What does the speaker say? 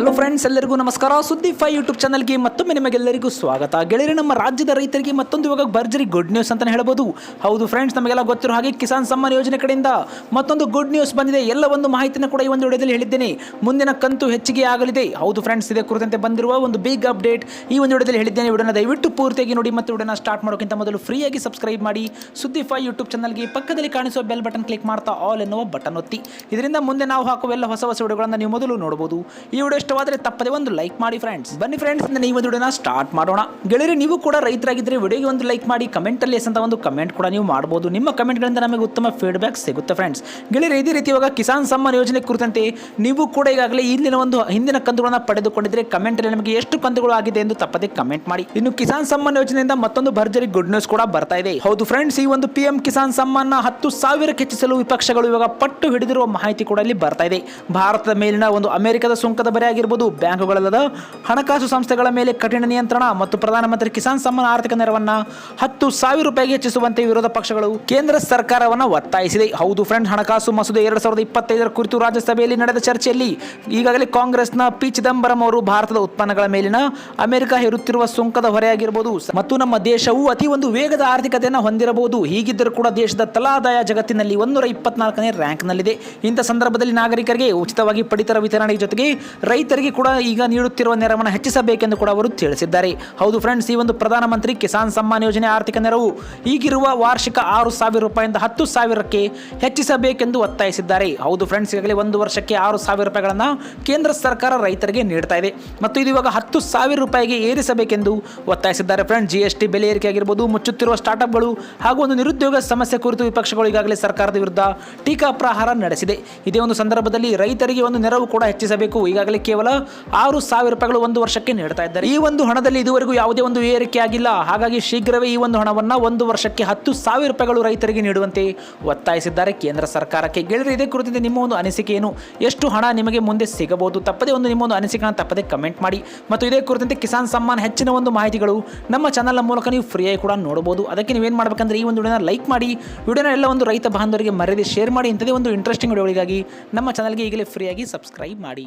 Hello friends ಎಲ್ಲರಿಗೂ ನಮಸ್ಕಾರ. ಸುದ್ದಿ ಫೈ ಯೂಟ್ಯೂಬ್ ಚಾನಲ್ಗೆ ಮತ್ತೊಮ್ಮೆ ನಿಮಗೆಲ್ಲರಿಗೂ ಸ್ವಾಗತ. ಗೆಳೆಯರೆ, ನಮ್ಮ ರಾಜ್ಯದ ರೈತರಿಗೆ ಮತ್ತೊಂದು ಇವಾಗ ಭರ್ಜರಿ ಗುಡ್ ನ್ಯೂಸ್ ಅಂತಲೇ ಹೇಳ್ಬೋದು. ಹೌದು ಫ್ರೆಂಡ್ಸ್ ನಮಗೆಲ್ಲ ಗೊತ್ತಿರೋ ಹಾಗೆ ಕಿಸಾನ್ ಸಮ್ಮಾನ್ ಯೋಜನೆ ಕಡೆಯಿಂದ ಮತ್ತೊಂದು ಗುಡ್ ನ್ಯೂಸ್ ಬಂದಿದೆ. ಎಲ್ಲ ಒಂದು ಮಾಹಿತಿನ ಕೂಡ ಈ ಒಂದು ವಿಡಿಯೋದಲ್ಲಿ ಹೇಳಿದ್ದೇನೆ. ಮುಂದಿನ ಕಂತು ಹೆಚ್ಚಿಗೆ ಆಗಲಿದೆ. ಹೌದು ಫ್ರೆಂಡ್ಸ್ ಇದೇ ಕುರಿತಂತೆ ಬಂದಿರುವ ಒಂದು ಬಿಗ್ ಅಪ್ಡೇಟ್ ಈ ಒಂದು ವಿಡಿಯೋದಲ್ಲಿ ಹೇಳಿದ್ದೇನೆ. ವಿಡಿಯೋನ ದಯವಿಟ್ಟು ಪೂರ್ತಿಯಾಗಿ ನೋಡಿ ಮತ್ತು ವಿಡಿಯೋನ ಸ್ಟಾರ್ಟ್ ಮಾಡೋಕ್ಕಿಂತ ಮೊದಲು ಫ್ರೀಯಾಗಿ ಸಬ್ಸ್ಕ್ರೈಬ್ ಮಾಡಿ. ಸುದ್ದಿ ಫೈ ಯೂಟ್ಯೂಬ್ ಚಾನಲ್ಗೆ ಪಕ್ಕದಲ್ಲಿ ಕಾಣಿಸುವ ಬೆಲ್ ಬಟನ್ ಕ್ಲಿಕ್ ಮಾಡ್ತಾ ಆಲ್ ಎನ್ನುವ ಬಟನ್ ಒತ್ತಿ. ಇದರಿಂದ ಮುಂದೆ ನಾವು ಹಾಕುವ ಎಲ್ಲ ಹೊಸ ಹೊಸ ವಿಡಿಯೋಗಳನ್ನು ನೀವು ಮೊದಲು ನೋಡಬಹುದು ಈ ವಿಡಿಯೋ ಇಷ್ಟವಾದರೆ ತಪ್ಪದೆ ಒಂದು ಲೈಕ್ ಮಾಡಿ ಫ್ರೆಂಡ್ಸ್ ಬನ್ನಿ ಫ್ರೆಂಡ್ಸ್ ಈ ಒಂದು ಸ್ಟಾರ್ಟ್ ಮಾಡೋಣ. ಗೆಳೆಯರಿ, ನೀವು ಕೂಡ ರೈತರಾಗಿದ್ದರೆ ವಿಡಿಯೋಗೆ ಒಂದು ಲೈಕ್ ಮಾಡಿ ಕಮೆಂಟ್ ಅಲ್ಲಿ ಅಂತ ಒಂದು ಕಮೆಂಟ್ ಕೂಡ ನೀವು ಮಾಡಬಹುದು ನಿಮ್ಮ ಕಮೆಂಟ್ಗಳಿಂದ ನಮಗೆ ಉತ್ತಮ ಫೀಡ್ಬ್ಯಾಕ್ ಸಿಗುತ್ತೆ ಫ್ರೆಂಡ್ಸ್ ಗೆಳೆಯರಿ, ಇದೇ ರೀತಿ ಇವಾಗ ಕಿಸಾನ್ ಸಮ್ಮಾನ್ ಯೋಜನೆ ಕುರಿತಂತೆ ನೀವು ಕೂಡ ಈಗಾಗಲೇ ಇಲ್ಲಿನ ಒಂದು ಹಿಂದಿನ ಕಂತುಗಳನ್ನು ಪಡೆದುಕೊಂಡಿದ್ರೆ ಕಮೆಂಟ್ ಅಲ್ಲಿ ನಮಗೆ ಎಷ್ಟು ಕಂತುಗಳು ಆಗಿದೆ ಎಂದು ತಪ್ಪದೆ ಕಮೆಂಟ್ ಮಾಡಿ. ಇನ್ನು ಕಿಸಾನ್ ಸಮ್ಮಾನ್ ಯೋಜನೆಯಿಂದ ಮತ್ತೊಂದು ಭರ್ಜರಿ ಗುಡ್ ನ್ಯೂಸ್ ಕೂಡ ಬರ್ತಾ ಇದೆ. ಹೌದು ಫ್ರೆಂಡ್ಸ್ ಈ ಒಂದು ಪಿಎಂ ಕಿಸಾನ್ ಸಮ್ಮಾನ್ ಹತ್ತು ಸಾವಿರಕ್ಕೆ ಹೆಚ್ಚಿಸಲು ವಿಪಕ್ಷಗಳು ಇವಾಗ ಪಟ್ಟು ಹಿಡಿದಿರುವ ಮಾಹಿತಿ ಕೂಡ ಇಲ್ಲಿ ಬರ್ತಾ ಇದೆ. ಭಾರತದ ಮೇಲಿನ ಒಂದು ಅಮೆರಿಕದ ಸುಂಕದ ಬರೆ ಆಗಿರ್ಬೋದು. ಬ್ಯಾಂಕುಗಳಲ್ಲದ ಹಣಕಾಸು ಸಂಸ್ಥೆಗಳ ಮೇಲೆ ಕಠಿಣ ನಿಯಂತ್ರಣ ಮತ್ತು ಪ್ರಧಾನಮಂತ್ರಿ ಕಿಸಾನ್ ಸಮ್ಮಾನ್ ಆರ್ಥಿಕ ನೆರವನ್ನ ಹತ್ತು ಸಾವಿರ ರೂಪಾಯಿಗೆ ಹೆಚ್ಚಿಸುವಂತೆ ವಿರೋಧ ಪಕ್ಷಗಳು ಕೇಂದ್ರ ಸರ್ಕಾರವನ್ನು ಒತ್ತಾಯಿಸಿದೆ. ಹೌದು ಫ್ರೆಂಡ್ ಹಣಕಾಸು ಮಸೂದೆ ಎರಡ್ ಸಾವಿರದ ಇಪ್ಪತ್ತೈದರ ಕುರಿತು ರಾಜ್ಯಸಭೆಯಲ್ಲಿ ನಡೆದ ಚರ್ಚೆಯಲ್ಲಿ ಈಗಾಗಲೇ ಕಾಂಗ್ರೆಸ್ನ ಪಿ. ಚಿದಂಬರಂ ಅವರು ಭಾರತದ ಉತ್ಪನ್ನಗಳ ಮೇಲಿನ ಅಮೆರಿಕ ಹೇರುತ್ತಿರುವ ಸುಂಕದ ಹೊರೆಯಾಗಿರಬಹುದು ಮತ್ತು ನಮ್ಮ ದೇಶವು ಅತಿ ಒಂದು ವೇಗದ ಆರ್ಥಿಕತೆಯನ್ನು ಹೊಂದಿರಬಹುದು. ಹೀಗಿದ್ದರೂ ಕೂಡ ದೇಶದ ತಲಾದಾಯ ಜಗತ್ತಿನಲ್ಲಿ ಒಂದೂರ ಇಪ್ಪತ್ನಾಲ್ಕನೇ ರ್ಯಾಂಕ್ನಲ್ಲಿದೆ. ಇಂಥ ಸಂದರ್ಭದಲ್ಲಿ ನಾಗರಿಕರಿಗೆ ಉಚಿತವಾಗಿ ಪಡಿತರ ವಿತರಣೆ ಜೊತೆಗೆ ರೈತರಿಗೆ ಕೂಡ ಈಗ ನೀಡುತ್ತಿರುವ ನೆರವನ್ನು ಹೆಚ್ಚಿಸಬೇಕೆಂದು ಕೂಡ ಅವರು ತಿಳಿಸಿದ್ದಾರೆ. ಹೌದು ಫ್ರೆಂಡ್ಸ್ ಈ ಒಂದು ಪ್ರಧಾನಮಂತ್ರಿ ಕಿಸಾನ್ ಸಮ್ಮಾನ್ ಯೋಜನೆ ಆರ್ಥಿಕ ನೆರವು ಈಗಿರುವ ವಾರ್ಷಿಕ ಆರು ಸಾವಿರ ರೂಪಾಯಿಂದ ಹತ್ತು ಸಾವಿರಕ್ಕೆ ಹೆಚ್ಚಿಸಬೇಕೆಂದು ಒತ್ತಾಯಿಸಿದ್ದಾರೆ. ಹೌದು ಫ್ರೆಂಡ್ಸ್ ಈಗಾಗಲೇ ಒಂದು ವರ್ಷಕ್ಕೆ ಆರು ಸಾವಿರ ರೂಪಾಯಿಗಳನ್ನು ಕೇಂದ್ರ ಸರ್ಕಾರ ರೈತರಿಗೆ ನೀಡ್ತಾ ಇದೆ. ಮತ್ತು ಇದು ಇವಾಗ ಹತ್ತು ಸಾವಿರ ರೂಪಾಯಿಗೆ ಏರಿಸಬೇಕೆಂದು ಒತ್ತಾಯಿಸಿದ್ದಾರೆ. ಫ್ರೆಂಡ್ ಜಿ ಎಸ್ ಟಿ ಬೆಲೆ ಏರಿಕೆ ಆಗಿರ್ಬೋದು, ಮುಚ್ಚುತ್ತಿರುವ ಸ್ಟಾರ್ಟ್ಅಪ್ಗಳು ಹಾಗೂ ಒಂದು ನಿರುದ್ಯೋಗ ಸಮಸ್ಯೆ ಕುರಿತು ವಿಪಕ್ಷಗಳು ಈಗಾಗಲೇ ಸರ್ಕಾರದ ವಿರುದ್ಧ ಟೀಕಾ ಪ್ರಹಾರ ನಡೆಸಿದೆ. ಇದೇ ಒಂದು ಸಂದರ್ಭದಲ್ಲಿ ರೈತರಿಗೆ ಒಂದು ನೆರವು ಕೂಡ ಹೆಚ್ಚಿಸಬೇಕು. ಈಗಾಗಲೇ ಕೇವಲ ಆರು ಸಾವಿರ ರೂಪಾಯಿಗಳು ಒಂದು ವರ್ಷಕ್ಕೆ ನೀಡ್ತಾ ಇದ್ದಾರೆ. ಈ ಒಂದು ಹಣದಲ್ಲಿ ಇದುವರೆಗೂ ಯಾವುದೇ ಒಂದು ಏರಿಕೆ ಆಗಿಲ್ಲ. ಹಾಗಾಗಿ ಶೀಘ್ರವೇ ಈ ಒಂದು ಹಣವನ್ನು ಒಂದು ವರ್ಷಕ್ಕೆ ಹತ್ತು ಸಾವಿರ ರೂಪಾಯಿಗಳು ರೈತರಿಗೆ ನೀಡುವಂತೆ ಒತ್ತಾಯಿಸಿದ್ದಾರೆ. ಕೇಂದ್ರ ಸರ್ಕಾರಕ್ಕೆ ಗೆಳೆಯರು ಇದೇ ಕುರಿತಂತೆ ನಿಮ್ಮ ಒಂದು ಅನಿಸಿಕೆ ಏನು? ಎಷ್ಟು ಹಣ ನಿಮಗೆ ಮುಂದೆ ಸಿಗಬಹುದು? ತಪ್ಪದೇ ಒಂದು ನಿಮ್ಮ ಒಂದು ಅನಿಸಿಕೆಯನ್ನು ತಪ್ಪದೇ ಕಮೆಂಟ್ ಮಾಡಿ. ಮತ್ತು ಇದೇ ಕುರಿತಂತೆ ಕಿಸಾನ್ ಸಮ್ಮಾನ್ ಹೆಚ್ಚಿನ ಒಂದು ಮಾಹಿತಿಗಳು ನಮ್ಮ ಚಾನಲ್ನ ಮೂಲಕ ನೀವು ಫ್ರೀಯಾಗಿ ಕೂಡ ನೋಡಬಹುದು. ಅದಕ್ಕೆ ನೀವೇನು ಮಾಡಬೇಕಂದ್ರೆ ಈ ಒಂದು ವಿಡಿಯೋನ ಲೈಕ್ ಮಾಡಿ. ವಿಡಿಯೋನ ಎಲ್ಲ ಒಂದು ರೈತ ಬಾಂಧವರಿಗೆ ಮರ್ಯಾದೆ ಶೇರ್ ಮಾಡಿ. ಇಂಥದೇ ಒಂದು ಇಂಟ್ರೆಸ್ಟಿಂಗ್ ವಿಡಿಯೋಗಳಿಗಾಗಿ ನಮ್ಮ ಚಾನಲ್ಗೆ ಈಗಲೇ ಫ್ರೀಯಾಗಿ ಸಬ್ಸ್ಕ್ರೈಬ್ ಮಾಡಿ.